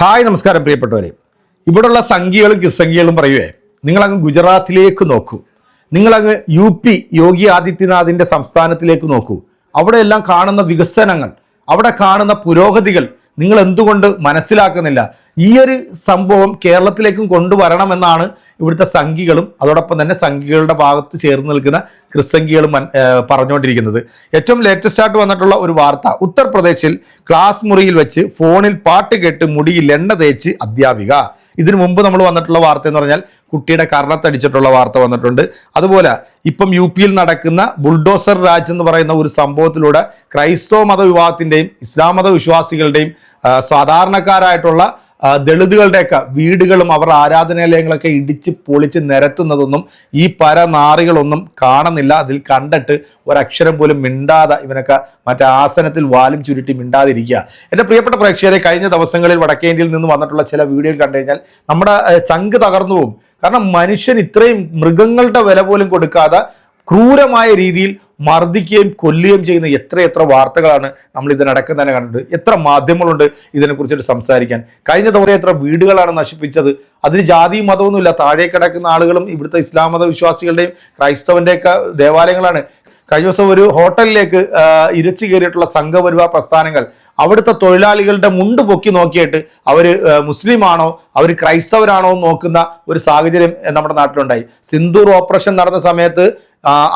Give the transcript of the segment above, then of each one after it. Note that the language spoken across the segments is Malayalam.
ഹായ് നമസ്കാരം പ്രിയപ്പെട്ടവരെ. ഇവിടെയുള്ള സംഖ്യകളും കിസംഖ്യകളും പറയുവേ നിങ്ങളങ്ങ് ഗുജറാത്തിലേക്ക് നോക്കൂ. നിങ്ങളങ്ങ് യു പി യോഗി ആദിത്യനാഥിന്റെ സംസ്ഥാനത്തിലേക്ക് നോക്കൂ. അവിടെയെല്ലാം കാണുന്ന വികസനങ്ങൾ അവിടെ കാണുന്ന പുരോഗതികൾ നിങ്ങൾ എന്തുകൊണ്ട് മനസ്സിലാക്കുന്നില്ല? ഈ ഒരു സംഭവം കേരളത്തിലേക്കും കൊണ്ടുവരണമെന്നാണ് ഇവിടുത്തെ സംഘികളും അതോടൊപ്പം തന്നെ സംഘികളുടെ ഭാഗത്ത് ചേർന്ന് നിൽക്കുന്ന ഏർ പറഞ്ഞുകൊണ്ടിരിക്കുന്നത്. ഏറ്റവും ലേറ്റസ്റ്റ് ആയിട്ട് വന്നിട്ടുള്ള ഒരു വാർത്ത ഉത്തർപ്രദേശിൽ ക്ലാസ് മുറിയിൽ വെച്ച് ഫോണിൽ പാട്ട് കേട്ട് മുടിയിൽ എണ്ണ തേച്ച് അധ്യാപിക. ഇതിനു മുമ്പ് നമ്മൾ വന്നിട്ടുള്ള വാർത്ത എന്ന് പറഞ്ഞാൽ കുട്ടിയുടെ കർണത്തടിച്ചിട്ടുള്ള വാർത്ത വന്നിട്ടുണ്ട്. അതുപോലെ ഇപ്പം യു പിയിൽ നടക്കുന്ന ബുൾഡോസർ രാജ് എന്ന് പറയുന്ന ഒരു സംഭവത്തിലൂടെ ക്രൈസ്തവ മതവിഭാഗത്തിന്റെയും ഇസ്ലാം മത വിശ്വാസികളുടെയും സാധാരണക്കാരായിട്ടുള്ള ദളിതുകളുടെയൊക്കെ വീടുകളും അവർ ആരാധനാലയങ്ങളൊക്കെ ഇടിച്ച് പൊളിച്ച് നിരത്തുന്നതൊന്നും ഈ പരനാറികളൊന്നും കാണുന്നില്ല. അതിൽ കണ്ടിട്ട് ഒരക്ഷരം പോലും മിണ്ടാതെ ഇവനൊക്കെ മറ്റേ ആസനത്തിൽ വാലും ചുരുട്ടി മിണ്ടാതിരിക്കുക. എന്റെ പ്രിയപ്പെട്ട പ്രേക്ഷകരെ കഴിഞ്ഞ ദിവസങ്ങളിൽ വടക്കേ ഇന്ത്യയിൽ നിന്ന് വന്നിട്ടുള്ള ചില വീഡിയോയിൽ കണ്ടു കഴിഞ്ഞാൽ നമ്മുടെ ചങ്ക് തകർന്നു പോകും. കാരണം മനുഷ്യൻ ഇത്രയും മൃഗങ്ങളുടെ വില പോലും കൊടുക്കാതെ ക്രൂരമായ രീതിയിൽ മർദ്ദിക്കുകയും കൊല്ലുകയും ചെയ്യുന്ന എത്ര എത്ര വാർത്തകളാണ് നമ്മൾ ഇതിനടക്കം തന്നെ കണ്ടത് എത്ര മാധ്യമങ്ങളുണ്ട് ഇതിനെക്കുറിച്ചിട്ട് സംസാരിക്കാൻ. കഴിഞ്ഞ തവണ എത്ര വീടുകളാണ് നശിപ്പിച്ചത്. അതിന് ജാതിയും മതമൊന്നുമില്ല താഴെ കിടക്കുന്ന ആളുകളും ഇവിടുത്തെ ഇസ്ലാം മത വിശ്വാസികളുടെയും ക്രൈസ്തവന്റെയൊക്കെ ദേവാലയങ്ങളാണ്. കഴിഞ്ഞ ദിവസം ഒരു ഹോട്ടലിലേക്ക് ഇരച്ചു കയറിയിട്ടുള്ള സംഘപരിവാർ പ്രസ്ഥാനങ്ങൾ അവിടുത്തെ തൊഴിലാളികളുടെ മുണ്ട് പൊക്കി നോക്കിയിട്ട് അവർ മുസ്ലിമാണോ അവർ ക്രൈസ്തവരാണോ നോക്കുന്ന ഒരു സാഹചര്യം നമ്മുടെ നാട്ടിലുണ്ടായി. സിന്ദൂർ ഓപ്പറേഷൻ നടന്ന സമയത്ത്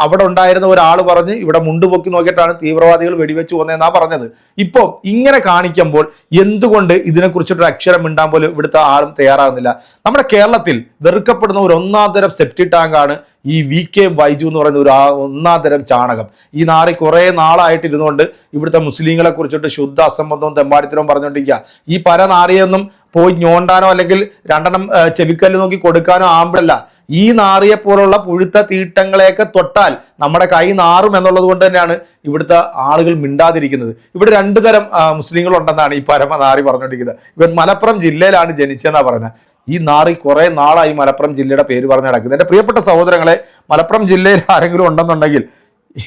അവിടെ ഉണ്ടായിരുന്ന ഒരാൾ പറഞ്ഞ് ഇവിടെ മുണ്ടുപൊക്കി നോക്കിയിട്ടാണ് തീവ്രവാദികൾ വെടിവെച്ച് വന്നതെന്നാ പറഞ്ഞത്. ഇപ്പോൾ ഇങ്ങനെ കാണിക്കുമ്പോൾ എന്തുകൊണ്ട് ഇതിനെക്കുറിച്ചിട്ടൊരു അക്ഷരം മിണ്ടാൻ പോലും ഇവിടുത്തെ ആളും തയ്യാറാകുന്നില്ല? നമ്മുടെ കേരളത്തിൽ വെറുക്കപ്പെടുന്ന ഒരു ഒന്നാം തരം സെപ്റ്റി ടാങ്കാണ് ഈ വി കെ ബൈജു എന്ന് പറയുന്ന ഒരു ഒന്നാം തരം ചാണകം. ഈ നാറി കുറേ നാളായിട്ട് ഇരുന്നുകൊണ്ട് ഇവിടുത്തെ മുസ്ലിങ്ങളെ കുറിച്ചിട്ട് ശുദ്ധ അസംബന്ധവും തെമ്പാടിത്തരവും പറഞ്ഞുകൊണ്ടിരിക്കുക. ഈ പല നാറിയൊന്നും പോയി ഞോണ്ടാനോ അല്ലെങ്കിൽ രണ്ടെണ്ണം ചെവിക്കല്ല് നോക്കി കൊടുക്കാനോ ആമ്പിളല്ല ഈ നാറിയെ പോലുള്ള പുഴുത്ത തീട്ടങ്ങളെയൊക്കെ തൊട്ടാൽ നമ്മുടെ കൈ നാറും എന്നുള്ളത് കൊണ്ട് തന്നെയാണ് ഇവിടുത്തെ ആളുകൾ മിണ്ടാതിരിക്കുന്നത്. ഇവിടെ രണ്ടു തരം മുസ്ലിങ്ങളുണ്ടെന്നാണ് ഈ പരമ നാറി പറഞ്ഞുകൊണ്ടിരിക്കുന്നത്. ഇവൻ മലപ്പുറം ജില്ലയിലാണ് ജനിച്ചതെന്നാണ് പറയുന്നത്. ഈ നാറി കുറേ നാളായി മലപ്പുറം ജില്ലയുടെ പേര് പറഞ്ഞ് നടക്കുന്നത്. എന്റെ പ്രിയപ്പെട്ട സഹോദരങ്ങളെ മലപ്പുറം ജില്ലയിൽ ആരെങ്കിലും ഉണ്ടെന്നുണ്ടെങ്കിൽ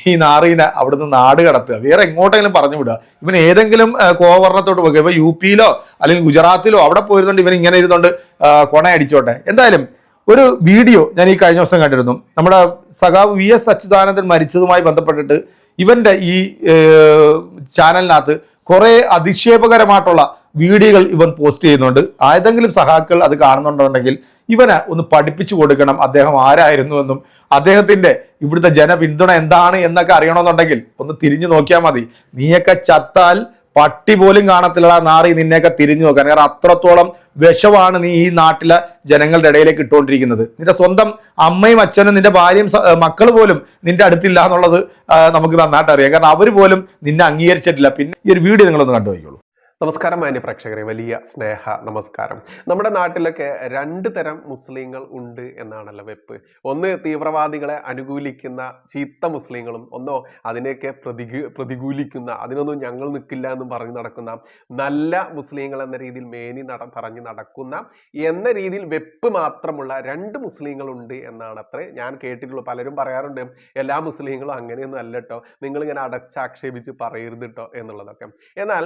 ഈ നാറീനെ അവിടുന്ന് നാട് കടത്തുക. വേറെ എങ്ങോട്ടെങ്കിലും പറഞ്ഞു വിടുക. ഇവൻ ഏതെങ്കിലും കോവർണത്തോട്ട് പോകുക. ഇവ യു പിയിലോ അല്ലെങ്കിൽ ഗുജറാത്തിലോ അവിടെ പോയിരുന്നുണ്ട് ഇവൻ ഇങ്ങനെ ഇരുന്നുകൊണ്ട് കൊണ കൊണയടിച്ചോട്ടെ. എന്തായാലും ഒരു വീഡിയോ ഞാൻ ഈ കഴിഞ്ഞ ദിവസം കണ്ടിരുന്നു. നമ്മുടെ സഖാവ് വി എസ് അച്യുതാനന്ദൻ മരിച്ചതുമായി ബന്ധപ്പെട്ടിട്ട് ഇവന്റെ ഈ ചാനലിനകത്ത് കുറെ അധിക്ഷേപകരമായിട്ടുള്ള വീഡിയോകൾ ഇവൻ പോസ്റ്റ് ചെയ്യുന്നുണ്ട്. ആയതെങ്കിലും സഹാക്കൾ അത് കാണുന്നുണ്ടെന്നുണ്ടെങ്കിൽ ഇവനെ ഒന്ന് പഠിപ്പിച്ചു കൊടുക്കണം. അദ്ദേഹം ആരായിരുന്നു എന്നും അദ്ദേഹത്തിന്റെ ഇവിടുത്തെ ജനപിന്തുണ എന്താണ് എന്നൊക്കെ അറിയണമെന്നുണ്ടെങ്കിൽ ഒന്ന് തിരിഞ്ഞു നോക്കിയാൽ മതി. നീയൊക്കെ ചത്താൽ പട്ടി പോലും കാണത്തില്ല നാറി നിന്നെയൊക്കെ തിരിഞ്ഞു നോക്കാൻ. കാരണം അത്രത്തോളം വിഷമാണ് നീ ഈ നാട്ടിലെ ജനങ്ങളുടെ ഇടയിലേക്ക് ഇട്ടുകൊണ്ടിരിക്കുന്നത്. നിന്റെ സ്വന്തം അമ്മയും അച്ഛനും നിന്റെ ഭാര്യയും മക്കൾ പോലും നിന്റെ അടുത്തില്ല എന്നുള്ളത് നമുക്ക് നന്നായിട്ട് അറിയാം. കാരണം അവർ പോലും നിന്നെ അംഗീകരിച്ചിട്ടില്ല. പിന്നെ ഈ ഒരു വീഡിയോ നിങ്ങളൊന്ന് കണ്ടു നോക്കിയോളൂ നമസ്കാരം മാന്യ പ്രേക്ഷകരെ. വലിയ സ്നേഹ നമസ്കാരം. നമ്മുടെ നാട്ടിലൊക്കെ രണ്ട് തരം മുസ്ലിങ്ങൾ ഉണ്ട് എന്നാണല്ലോ വെപ്പ്. ഒന്ന് തീവ്രവാദികളെ അനുകൂലിക്കുന്ന ചീത്ത മുസ്ലിങ്ങളും ഒന്നോ അതിനെയൊക്കെ പ്രതികൂ പ്രതികൂലിക്കുന്ന അതിനൊന്നും ഞങ്ങൾ നിൽക്കില്ല എന്നും പറഞ്ഞു നടക്കുന്ന നല്ല മുസ്ലിങ്ങൾ എന്ന രീതിയിൽ മേനി നട പറഞ്ഞ് നടക്കുന്ന എന്ന രീതിയിൽ വെപ്പ് മാത്രമുള്ള രണ്ട് മുസ്ലിങ്ങളുണ്ട് എന്നാണ് അത്രേ ഞാൻ കേട്ടിട്ടുള്ളൂ. പലരും പറയാറുണ്ട് എല്ലാ മുസ്ലിങ്ങളും അങ്ങനെയൊന്നും അല്ല കേട്ടോ നിങ്ങളിങ്ങനെ അടച്ചാക്ഷേപിച്ച് പറയരുത് കേട്ടോ എന്നുള്ളതൊക്കെ. എന്നാൽ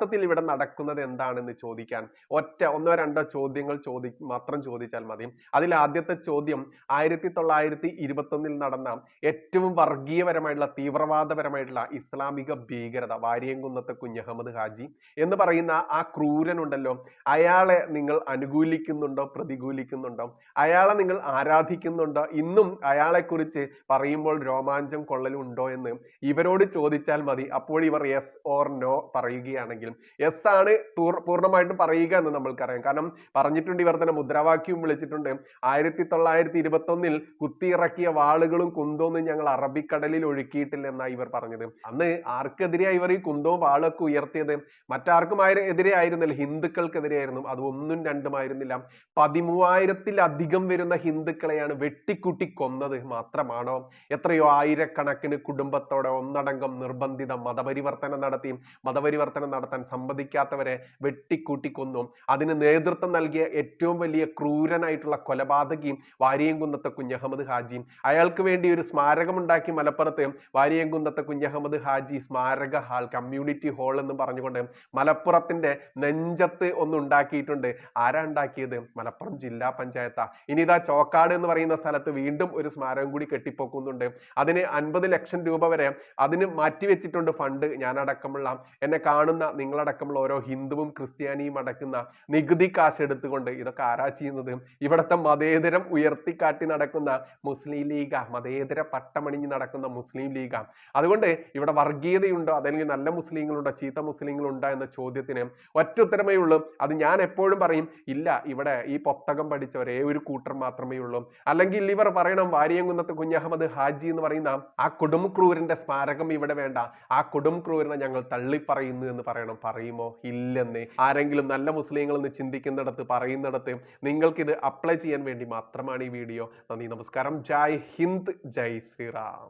യഥാർത്ഥത്തിൽ ഇവിടെ നടക്കുന്നത് എന്താണെന്ന് ചോദിക്കാൻ ഒറ്റ ഒന്നോ രണ്ടോ ചോദ്യങ്ങൾ ചോദി മാത്രം ചോദിച്ചാൽ മതി. അതിൽ ആദ്യത്തെ ചോദ്യം ആയിരത്തി തൊള്ളായിരത്തി ഇരുപത്തൊന്നിൽ നടന്ന ഏറ്റവും വർഗീയപരമായിട്ടുള്ള തീവ്രവാദപരമായിട്ടുള്ള ഇസ്ലാമിക ഭീകരത വാര്യംകുന്നത്തെ കുഞ്ഞഹമ്മദ് ഹാജി എന്ന് പറയുന്ന ആ ക്രൂരനുണ്ടല്ലോ. അയാളെ നിങ്ങൾ അനുകൂലിക്കുന്നുണ്ടോ പ്രതികൂലിക്കുന്നുണ്ടോ? അയാളെ നിങ്ങൾ ആരാധിക്കുന്നുണ്ടോ? ഇന്നും അയാളെക്കുറിച്ച് പറയുമ്പോൾ രോമാഞ്ചം കൊള്ളലുണ്ടോ എന്ന് ഇവരോട് ചോദിച്ചാൽ മതി. അപ്പോൾ ഇവർ യെസ് ഓർ നോ പറയുകയാണെങ്കിൽ യെസ് ആണ് പൂർ- പൂർണമായിട്ടും പറയുക എന്ന് നമ്മൾക്കറിയാം. കാരണം പറഞ്ഞിട്ടുണ്ട് ഇവർ തന്നെ മുദ്രാവാക്യവും വിളിച്ചിട്ടുണ്ട്. ആയിരത്തി തൊള്ളായിരത്തി ഇരുപത്തി ഒന്നിൽ കുത്തിയിറക്കിയ വാളുകളും കുന്തോന്നും ഞങ്ങൾ അറബിക്കടലിൽ ഒഴുക്കിയിട്ടില്ല എന്നാണ് ഇവർ പറഞ്ഞത്. അന്ന് ആർക്കെതിരെയാണ് ഇവർ ഈ കുന്തവും വാളൊക്കെ ഉയർത്തിയത്? മറ്റാർക്കും എതിരെ ആയിരുന്നില്ല. ഹിന്ദുക്കൾക്കെതിരെയായിരുന്നു. അത് ഒന്നും രണ്ടുമായിരുന്നില്ല പതിമൂവായിരത്തിലധികം വരുന്ന ഹിന്ദുക്കളെയാണ് വെട്ടിക്കുട്ടി കൊന്നത് മാത്രമാണോ? എത്രയോ ആയിരക്കണക്കിന് കുടുംബത്തോടെ ഒന്നടങ്കം നിർബന്ധിത മതപരിവർത്തനം നടത്തി മതപരിവർത്തനം നടത്താൻ തരാൻ സമ്മതിക്കാത്തവരെ വെട്ടിക്കൂട്ടിക്കൊന്നും. അതിന് നേതൃത്വം നൽകിയ ഏറ്റവും വലിയ ക്രൂരനായിട്ടുള്ള കൊലപാതകിയും വാരിയംകുന്നത്തെ കുഞ്ഞഹമ്മദ് ഹാജിയും അയാൾക്ക് വേണ്ടി ഒരു സ്മാരകമുണ്ടാക്കി മലപ്പുറത്ത് വാരിയംകുന്നത്തെ കുഞ്ഞഹമ്മദ് ഹാജി സ്മാരക ഹാൾ കമ്മ്യൂണിറ്റി ഹാൾ എന്ന് പറഞ്ഞുകൊണ്ട് മലപ്പുറത്തിന്റെ നെഞ്ചത്ത് ഒന്ന് ഉണ്ടാക്കിയിട്ടുണ്ട്. ആരാ ഉണ്ടാക്കിയത്? മലപ്പുറം ജില്ലാ പഞ്ചായത്താ. ഇനി ഇതാ ചോക്കാട് എന്ന് പറയുന്ന സ്ഥലത്ത് വീണ്ടും ഒരു സ്മാരകം കൂടി കെട്ടിപ്പോക്കുന്നുണ്ട്. അതിന് അൻപത് ലക്ഷം രൂപ വരെ അതിന് മാറ്റിവെച്ചിട്ടുണ്ട് ഫണ്ട് ഞാനടക്കമുള്ള. എന്നെ കാണുന്ന നിങ്ങളടക്കമുള്ള ഓരോ ഹിന്ദുവും ക്രിസ്ത്യാനിയും അടക്കുന്ന നികുതി കാശ് എടുത്തുകൊണ്ട് ഇതൊക്കെ ആരാ ചെയ്യുന്നത്? ഇവിടുത്തെ മതേതരം ഉയർത്തിക്കാട്ടി നടക്കുന്ന മുസ്ലിം ലീഗ മതേതര പട്ടമണിഞ്ഞ് നടക്കുന്ന മുസ്ലിം ലീഗ. അതുകൊണ്ട് ഇവിടെ വർഗീയതയുണ്ടോ? അതല്ലെങ്കിൽ നല്ല മുസ്ലിങ്ങളുണ്ടോ? ചീത്ത മുസ്ലിങ്ങളുണ്ടോ എന്ന ചോദ്യത്തിന് ഒറ്റ ഉത്തരമേ ഉള്ളൂ. അത് ഞാൻ എപ്പോഴും പറയും ഇല്ല ഇവിടെ ഈ പുസ്തകം പഠിച്ച ഒരേ ഒരു കൂട്ടർ മാത്രമേ ഉള്ളൂ. അല്ലെങ്കിൽ ഇവർ പറയണം വാരിയംകുന്നത്ത് കുഞ്ഞഹമ്മദ് ഹാജി എന്ന് പറയുന്ന ആ കൊടുംക്രൂരിന്റെ സ്മാരകം ഇവിടെ വേണ്ട. ആ കൊടുംക്രൂരിനെ ഞങ്ങൾ തള്ളിപ്പറയുന്നു എന്ന് പറയണം. പറയുമോ? ഇല്ലെന്ന്. ആരെങ്കിലും നല്ല മുസ്ലിങ്ങൾ എന്ന് ചിന്തിക്കുന്നിടത്ത് പറയുന്നിടത്ത് നിങ്ങൾക്കിത് അപ്ലൈ ചെയ്യാൻ വേണ്ടി മാത്രമാണ് ഈ വീഡിയോ. നന്ദി നമസ്കാരം. ജയ് ഹിന്ദ് ജയ് ശ്രീറാം.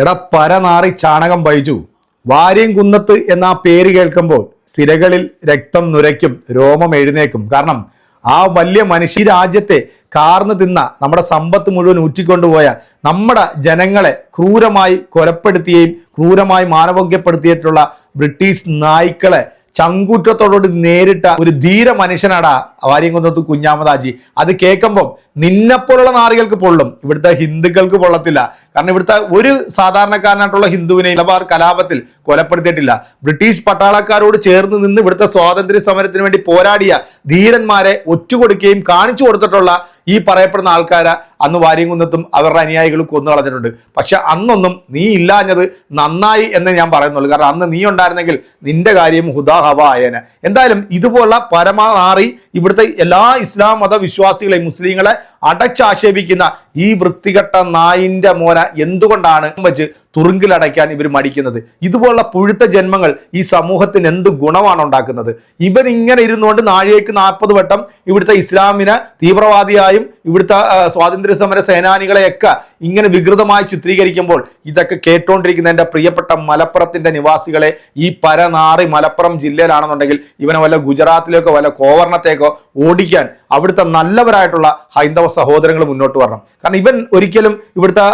എടാ പരനാറി ചാണകം വൈജു വാര്യം കുന്നത്ത് എന്ന പേര് കേൾക്കുമ്പോൾ സിരകളിൽ രക്തം നുരയ്ക്കും രോമം എഴുന്നേക്കും. കാരണം ആ വലിയ മനുഷ്യ രാജ്യത്തെ കാർന്നു തിന്ന നമ്മുടെ സമ്പത്ത് മുഴുവൻ ഊറ്റിക്കൊണ്ടുപോയ നമ്മുടെ ജനങ്ങളെ ക്രൂരമായി കൊലപ്പെടുത്തിയേയും ക്രൂരമായി മാനഭോഗ്യപ്പെടുത്തിയിട്ടുള്ള ബ്രിട്ടീഷ് നായ്ക്കളെ ചങ്കൂറ്റത്തോടുകൂടി നേരിട്ട ഒരു ധീര മനുഷ്യനാടാ വാര്യംകുന്നത്ത് കുഞ്ഞാമദാജി അത് കേൾക്കുമ്പോൾ നിന്നെപ്പോലുള്ള നാറികൾക്ക് പൊള്ളും. ഇവിടുത്തെ ഹിന്ദുക്കൾക്ക് പൊള്ളത്തില്ല. കാരണം ഇവിടുത്തെ ഒരു സാധാരണക്കാരനായിട്ടുള്ള ഹിന്ദുവിനെ ഇലബാർ കലാപത്തിൽ കൊലപ്പെടുത്തിയിട്ടില്ല. ബ്രിട്ടീഷ് പട്ടാളക്കാരോട് ചേർന്ന് നിന്ന് ഇവിടുത്തെ സ്വാതന്ത്ര്യ സമരത്തിന് വേണ്ടി പോരാടിയ ധീരന്മാരെ ഒറ്റുകൊടുക്കുകയും കാണിച്ചു കൊടുത്തിട്ടുള്ള ഈ പറയപ്പെടുന്ന ആൾക്കാരെ അന്ന് വാര്യംകുന്നത്തും അവരുടെ അനുയായികളും കൊന്നു കളഞ്ഞിട്ടുണ്ട്. പക്ഷെ അന്നൊന്നും നീ ഇല്ലാഞ്ഞത് നന്നായി എന്ന് ഞാൻ പറയുന്നുള്ളൂ. കാരണം അന്ന് നീ ഉണ്ടായിരുന്നെങ്കിൽ നിന്റെ കാര്യം ഹുദാ ഹവ ആയേനെ. എന്തായാലും ഇതുപോലുള്ള പരമാറി ഇവിടുത്തെ എല്ലാ ഇസ്ലാം മത വിശ്വാസികളെയും മുസ്ലിങ്ങളെ അടച്ചാക്ഷേപിക്കുന്ന ഈ വൃത്തികെട്ട നായിന്റെ മോന എന്തുകൊണ്ടാണ് വെച്ച് തുറുങ്കിലടയ്ക്കാൻ ഇവർ മടിക്കുന്നത്? ഇതുപോലുള്ള പുഴുത്ത ജന്മങ്ങൾ ഈ സമൂഹത്തിന് എന്ത് ഗുണമാണ് ഉണ്ടാക്കുന്നത്? ഇവരിങ്ങനെ ഇരുന്നുകൊണ്ട് നാഴികയ്ക്ക് നാൽപ്പത് വട്ടം ഇവിടുത്തെ ഇസ്ലാമിനെ തീവ്രവാദിയായും ഇവിടുത്തെ സ്വാതന്ത്ര്യ സമര സേനാനികളെയൊക്കെ ഇങ്ങനെ വികൃതമായി ചിത്രീകരിക്കുമ്പോൾ ഇതൊക്കെ കേട്ടോണ്ടിരിക്കുന്ന എന്റെ പ്രിയപ്പെട്ട മലപ്പുറത്തിന്റെ നിവാസികളെ ഈ പരനാറി മലപ്പുറം ജില്ലയിലാണെന്നുണ്ടെങ്കിൽ ഇവനെ വല്ല ഗുജറാത്തിലേക്കോ വല്ല കോവർണത്തേക്കോ ഓടിക്കാൻ അവിടുത്തെ നല്ലവരായിട്ടുള്ള ഹൈന്ദവ സഹോദരങ്ങൾ മുന്നോട്ട് വരണം. കാരണം ഇവൻ ഒരിക്കലും ഇവിടുത്തെ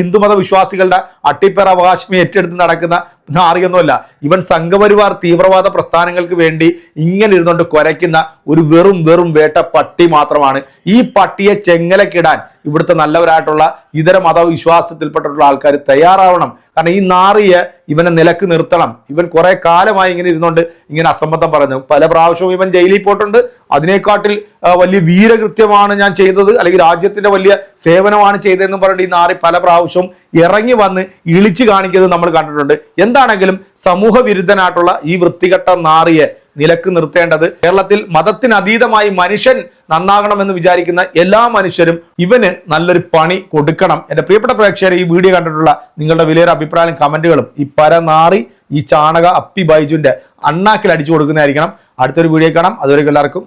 ഹിന്ദുമത വിശ്വാസികളുടെ അട്ടിപ്പേർ അവകാശം ഏറ്റെടുത്ത് നടക്കുന്ന നാറിയൊന്നുമല്ല ഇവൻ സംഘപരിവാർ തീവ്രവാദ പ്രസ്ഥാനങ്ങൾക്ക് വേണ്ടി ഇങ്ങനെ ഇരുന്നുകൊണ്ട് കുരയ്ക്കുന്ന ഒരു വെറും വെറും വേട്ട പട്ടി മാത്രമാണ്. ഈ പട്ടിയെ ചെങ്ങലക്കിടാൻ ഇവിടുത്തെ നല്ലവരായിട്ടുള്ള ഇതര മതവിശ്വാസത്തിൽപ്പെട്ടിട്ടുള്ള ആൾക്കാർ തയ്യാറാവണം. കാരണം ഈ നാറിയെ ഇവനെ നിലയ്ക്ക് നിർത്തണം. ഇവൻ കുറെ കാലമായി ഇങ്ങനെ ഇരുന്നുകൊണ്ട് ഇങ്ങനെ അസംബന്ധം പറഞ്ഞു. പല പ്രാവശ്യവും ഇവൻ ജയിലിൽ പോയിട്ടുണ്ട്. അതിനേക്കാട്ടിൽ വലിയ വീരകൃത്യമാണ് ഞാൻ ചെയ്തത്. അല്ലെങ്കിൽ രാജ്യത്തിന്റെ വലിയ സേവനമാണ് ചെയ്തതെന്ന് പറഞ്ഞിട്ട് ഈ നാറി പല പ്രാവശ്യവും ഇറങ്ങി വന്ന് ഇളിച്ചു കാണിക്കുന്നത് നമ്മൾ കണ്ടിട്ടുണ്ട്. എന്താണെങ്കിലും സമൂഹ വിരുദ്ധനായിട്ടുള്ള ഈ വൃത്തികെട്ട നാറിയെ നിലയ്ക്ക് നിർത്തേണ്ടത് കേരളത്തിൽ മതത്തിനതീതമായി മനുഷ്യൻ നന്നാകണമെന്ന് വിചാരിക്കുന്ന എല്ലാ മനുഷ്യരും ഇവന് നല്ലൊരു പണി കൊടുക്കണം. എന്റെ പ്രിയപ്പെട്ട പ്രേക്ഷകരെ ഈ വീഡിയോ കണ്ടിട്ടുള്ള നിങ്ങളുടെ വിലയേറെ അഭിപ്രായം കമന്റുകളും ഈ പരനാറി ഈ ചാണക അപ്പി ബൈജുവിന്റെ അണ്ണാക്കിൽ അടിച്ചു കൊടുക്കുന്നതായിരിക്കണം. അടുത്തൊരു വീഡിയോ കാണാം. അതുവരെ എല്ലാവർക്കും